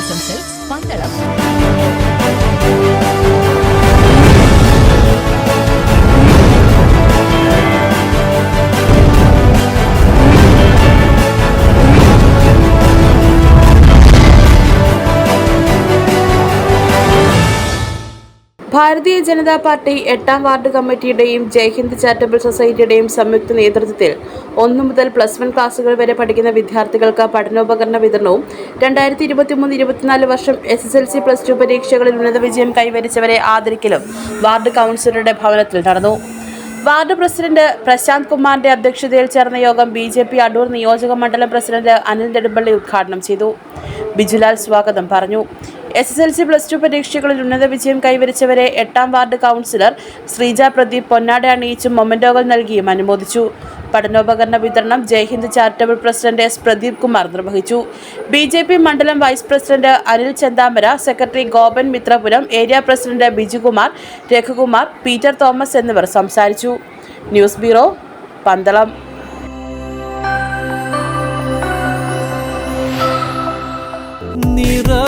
Sreevalsam Bharatiya Janata party എട്ടാം ward കമ്മിറ്റിയുടെയും Jaihind charitable സൊസൈറ്റിയുടെയും സംയുക്ത നേതൃത്വത്തിൽ ഒന്നു മുതൽ പ്ലസ് വൺ ക്ലാസുകൾ വരെ പഠിക്കുന്ന വിദ്യാർത്ഥികൾക്ക് പഠനോപകരണ വിതരണവും രണ്ടായിരത്തി ഇരുപത്തിമൂന്ന് ഇരുപത്തിനാല് വർഷം S S L C plus two പരീക്ഷകളിൽ ഉന്നത വിജയം കൈവരിച്ചവരെ ആദരിക്കലും വാർഡ് കൗൺസിലറുടെ ഭവനത്തിൽ നടന്നു. വാർഡ് പ്രസിഡന്റ് പ്രശാന്ത് കുമാറിന്റെ അധ്യക്ഷതയിൽ ചേർന്ന യോഗം ബി ജെ പി അടൂർ നിയോജക മണ്ഡലം പ്രസിഡന്റ് അനിൽ നെടുമ്പള്ളി ഉദ്ഘാടനം ചെയ്തു. ബിജുലാൽ സ്വാഗതം പറഞ്ഞു. S S L C plus two പരീക്ഷകളിൽ ഉന്നത വിജയം കൈവരിച്ചവരെ എട്ടാം വാർഡ് കൗൺസിലർ ശ്രീജ പ്രദീപ് പൊന്നാട അണിയിച്ചും മൊമെന്റോകൾ നൽകിയും അനുമോദിച്ചു. പഠനോപകരണ വിതരണം Jaihind charitable president S Pradeep Kumar നിർവഹിച്ചു. ബി ജെ പി മണ്ഡലം vice president Anil Chanthamara secretary Gopan Mithrapuram area president Bijukumar Raghukumar Peter Thomas എന്നിവർ സംസാരിച്ചു. News bureau Pandalam. നിറവായിന്നവളൊരുങ്ങും